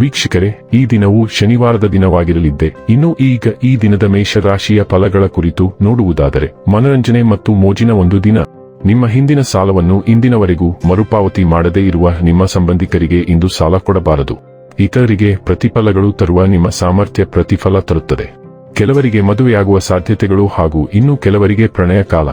ವೀಕ್ಷಕರೇ, ಈ ದಿನವು ಶನಿವಾರದ ದಿನವಾಗಿರಲಿದ್ದೆ. ಇನ್ನು ಈಗ ಈ ದಿನದ ಮೇಷರಾಶಿಯ ಫಲಗಳ ಕುರಿತು ನೋಡುವುದಾದರೆ, ಮನರಂಜನೆ ಮತ್ತು ಮೋಜಿನ ಒಂದು ದಿನ. ನಿಮ್ಮ ಹಿಂದಿನ ಸಾಲವನ್ನು ಇಂದಿನವರೆಗೂ ಮರುಪಾವತಿ ಮಾಡದೇ ಇರುವ ನಿಮ್ಮ ಸಂಬಂಧಿಕರಿಗೆ ಇಂದು ಸಾಲ ಕೊಡಬಾರದು. ಇತರರಿಗೆ ಪ್ರತಿಫಲಗಳು ತರುವ ನಿಮ್ಮ ಸಾಮರ್ಥ್ಯ ಪ್ರತಿಫಲ ತರುತ್ತದೆ. ಕೆಲವರಿಗೆ ಮದುವೆಯಾಗುವ ಸಾಧ್ಯತೆಗಳು ಹಾಗೂ ಇನ್ನು ಕೆಲವರಿಗೆ ಪ್ರಣಯ ಕಾಲ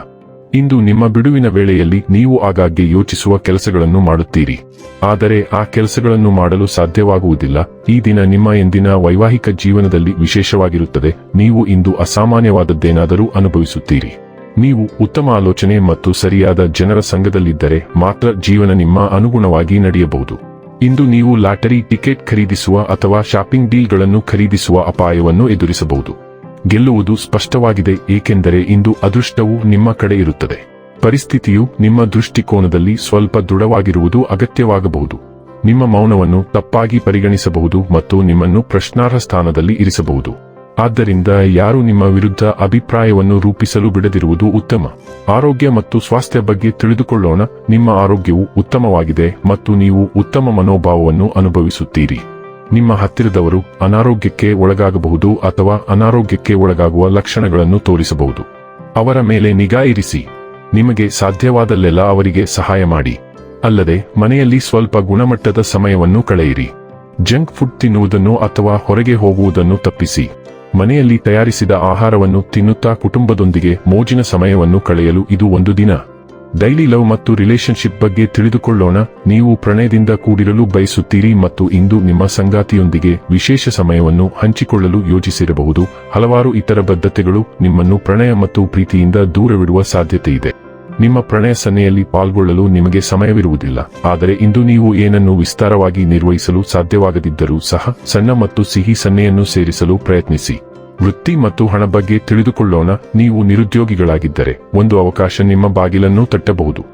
ಇಂದು ನಿಮ್ಮ ಬಿಡುವಿನ ವೇಳೆಯಲ್ಲಿ ನೀವು ಆಗಾಗ್ಗೆ ಯೋಚಿಸುವ ಕೆಲಸಗಳನ್ನು ಮಾಡುತ್ತೀರಿ. ಆದರೆ ಆ ಕೆಲಸಗಳನ್ನು ಮಾಡಲು ಸಾಧ್ಯವಾಗುವುದಿಲ್ಲ. ಈ ದಿನ ನಿಮ್ಮ ಎಂದಿನ ವೈವಾಹಿಕ ಜೀವನದಲ್ಲಿ ವಿಶೇಷವಾಗಿರುತ್ತದೆ. ನೀವು ಇಂದು ಅಸಾಮಾನ್ಯವಾದದ್ದೇನಾದರೂ ಅನುಭವಿಸುತ್ತೀರಿ. ನೀವು ಉತ್ತಮ ಆಲೋಚನೆ ಮತ್ತು ಸರಿಯಾದ ಜನರ ಸಂಘದಲ್ಲಿದ್ದರೆ ಮಾತ್ರ ಜೀವನ ನಿಮ್ಮ ಅನುಗುಣವಾಗಿ ನಡೆಯಬಹುದು. ಇಂದು ನೀವು ಲಾಟರಿ ಟಿಕೆಟ್ ಖರೀದಿಸುವ ಅಥವಾ ಶಾಪಿಂಗ್ ಡೀಲ್ಗಳನ್ನು ಖರೀದಿಸುವ ಅಪಾಯವನ್ನು ಎದುರಿಸಬಹುದು. ಗೆಲ್ಲುವುದು ಸ್ಪಷ್ಟವಾಗಿದೆ, ಏಕೆಂದರೆ ಇಂದು ಅದೃಷ್ಟವು ನಿಮ್ಮ ಕಡೆ ಇರುತ್ತದೆ. ಪರಿಸ್ಥಿತಿಯು ನಿಮ್ಮ ದೃಷ್ಟಿಕೋನದಲ್ಲಿ ಸ್ವಲ್ಪ ದೃಢವಾಗಿರುವುದು ಅಗತ್ಯವಾಗಬಹುದು. ನಿಮ್ಮ ಮೌನವನ್ನು ತಪ್ಪಾಗಿ ಪರಿಗಣಿಸಬಹುದು ಮತ್ತು ನಿಮ್ಮನ್ನು ಪ್ರಶ್ನಾರ್ಹ ಸ್ಥಾನದಲ್ಲಿ ಇರಿಸಬಹುದು. ಆದ್ದರಿಂದ ಯಾರು ನಿಮ್ಮ ವಿರುದ್ಧ ಅಭಿಪ್ರಾಯವನ್ನು ರೂಪಿಸಲು ಬಿಡದಿರುವುದು ಉತ್ತಮ. ಆರೋಗ್ಯ ಮತ್ತು ಸ್ವಾಸ್ಥ್ಯ ಬಗ್ಗೆ ತಿಳಿದುಕೊಳ್ಳೋಣ, ನಿಮ್ಮ ಆರೋಗ್ಯವು ಉತ್ತಮವಾಗಿದೆ ಮತ್ತು ನೀವು ಉತ್ತಮ ಮನೋಭಾವವನ್ನು ಅನುಭವಿಸುತ್ತೀರಿ. ನಿಮ್ಮ ಹತ್ತಿರದವರು ಅನಾರೋಗ್ಯಕ್ಕೆ ಒಳಗಾಗಬಹುದು ಅಥವಾ ಅನಾರೋಗ್ಯಕ್ಕೆ ಒಳಗಾಗುವ ಲಕ್ಷಣಗಳನ್ನು ತೋರಿಸಬಹುದು. ಅವರ ಮೇಲೆ ನಿಗಾ ಇರಿಸಿ. ನಿಮಗೆ ಸಾಧ್ಯವಾದಲ್ಲೆಲ್ಲ ಅವರಿಗೆ ಸಹಾಯ ಮಾಡಿ. ಅಲ್ಲದೆ, ಮನೆಯಲ್ಲಿ ಸ್ವಲ್ಪ ಗುಣಮಟ್ಟದ ಸಮಯವನ್ನು ಕಳೆಯಿರಿ. ಜಂಕ್ ಫುಡ್ ತಿನ್ನುವುದನ್ನು ಅಥವಾ ಹೊರಗೆ ಹೋಗುವುದನ್ನು ತಪ್ಪಿಸಿ. ಮನೆಯಲ್ಲಿ ತಯಾರಿಸಿದ ಆಹಾರವನ್ನು ತಿನ್ನುತ್ತಾ ಕುಟುಂಬದೊಂದಿಗೆ ಮೋಜಿನ ಸಮಯವನ್ನು ಕಳೆಯಲು ಇದು ಒಂದು ದಿನ. ಡೈಲಿ ಲವ್ ಮತ್ತು ರಿಲೇಶನ್ಶಿಪ್ ಬಗ್ಗೆ ತಿಳಿದುಕೊಳ್ಳೋಣ. ನೀವು ಪ್ರಣಯದಿಂದ ಕೂಡಿರಲು ಬಯಸುತ್ತೀರಿ ಮತ್ತು ಇಂದು ನಿಮ್ಮ ಸಂಗಾತಿಯೊಂದಿಗೆ ವಿಶೇಷ ಸಮಯವನ್ನು ಹಂಚಿಕೊಳ್ಳಲು ಯೋಜಿಸಿರಬಹುದು. ಹಲವಾರು ಇತರ ಬದ್ಧತೆಗಳು ನಿಮ್ಮನ್ನು ಪ್ರಣಯ ಮತ್ತು ಪ್ರೀತಿಯಿಂದ ದೂರವಿಡುವ ಸಾಧ್ಯತೆಯಿದೆ ನಿಮ್ಮ ಪ್ರಣಯ ಸನ್ನೆಯಲ್ಲಿ ಪಾಲ್ಗೊಳ್ಳಲು ನಿಮಗೆ ಸಮಯವಿರುವುದಿಲ್ಲ. ಆದರೆ ಇಂದು ನೀವು ಏನನ್ನು ವಿಸ್ತಾರವಾಗಿ ನಿರ್ವಹಿಸಲು ಸಾಧ್ಯವಾಗದಿದ್ದರೂ ಸಹ ಸಣ್ಣ ಮತ್ತು ಸಿಹಿ ಸನ್ನೆಯನ್ನು ಸೇರಿಸಲು ಪ್ರಯತ್ನಿಸಿ. ವೃತ್ತಿ ಮತ್ತು ಹಣ ಬಗ್ಗೆ ತಿಳಿದುಕೊಳ್ಳೋಣ. ನೀವು ನಿರುದ್ಯೋಗಿಗಳಾಗಿದ್ದರೆ ಒಂದು ಅವಕಾಶ ನಿಮ್ಮ ಬಾಗಿಲನ್ನು ತಟ್ಟಬಹುದು.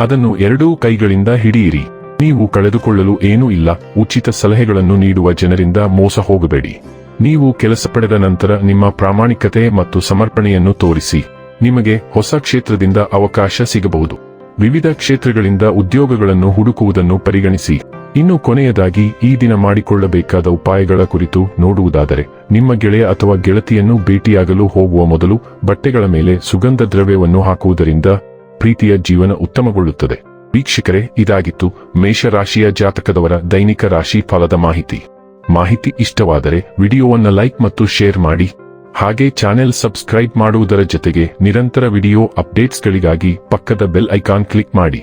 ಅದನ್ನು ಎರಡೂ ಕೈಗಳಿಂದ ಹಿಡಿಯಿರಿ. ನೀವು ಕಳೆದುಕೊಳ್ಳಲು ಏನೂ ಇಲ್ಲ. ಉಚಿತ ಸಲಹೆಗಳನ್ನು ನೀಡುವ ಜನರಿಂದ ಮೋಸ ಹೋಗಬೇಡಿ. ನೀವು ಕೆಲಸ ಪಡೆದ ನಂತರ ನಿಮ್ಮ ಪ್ರಾಮಾಣಿಕತೆ ಮತ್ತು ಸಮರ್ಪಣೆಯನ್ನು ತೋರಿಸಿ. ನಿಮಗೆ ಹೊಸ ಕ್ಷೇತ್ರದಿಂದ ಅವಕಾಶ ಸಿಗಬಹುದು. ವಿವಿಧ ಕ್ಷೇತ್ರಗಳಿಂದ ಉದ್ಯೋಗಗಳನ್ನು ಹುಡುಕುವುದನ್ನು ಪರಿಗಣಿಸಿ. ಇನ್ನು ಕೊನೆಯದಾಗಿ ಈ ದಿನ ಮಾಡಿಕೊಳ್ಳಬೇಕಾದ ಉಪಾಯಗಳ ಕುರಿತು ನೋಡುವುದಾದರೆ, ನಿಮ್ಮ ಗೆಳೆಯ ಅಥವಾ ಗೆಳತಿಯನ್ನು ಭೇಟಿಯಾಗಲು ಹೋಗುವ ಮೊದಲು ಬಟ್ಟೆಗಳ ಮೇಲೆ ಸುಗಂಧ ದ್ರವ್ಯವನ್ನು ಹಾಕುವುದರಿಂದ ಪ್ರೀತಿಯ ಜೀವನ ಉತ್ತಮಗೊಳ್ಳುತ್ತದೆ. ವೀಕ್ಷಕರೇ, ಇದಾಗಿತ್ತು ಮೇಷರಾಶಿಯ ಜಾತಕದವರ ದೈನಿಕ ರಾಶಿ ಫಲದ ಮಾಹಿತಿ. ಮಾಹಿತಿ ಇಷ್ಟವಾದರೆ ವಿಡಿಯೋವನ್ನು ಲೈಕ್ ಮತ್ತು ಶೇರ್ ಮಾಡಿ. ಹಾಗೆ ಚಾನೆಲ್ ಸಬ್ಸ್ಕ್ರೈಬ್ ಮಾಡುವುದರ ಜೊತೆಗೆ ನಿರಂತರ ವಿಡಿಯೋ ಅಪ್ಡೇಟ್ಸ್ಗಳಿಗಾಗಿ ಪಕ್ಕದ ಬೆಲ್ ಐಕಾನ್ ಕ್ಲಿಕ್ ಮಾಡಿ.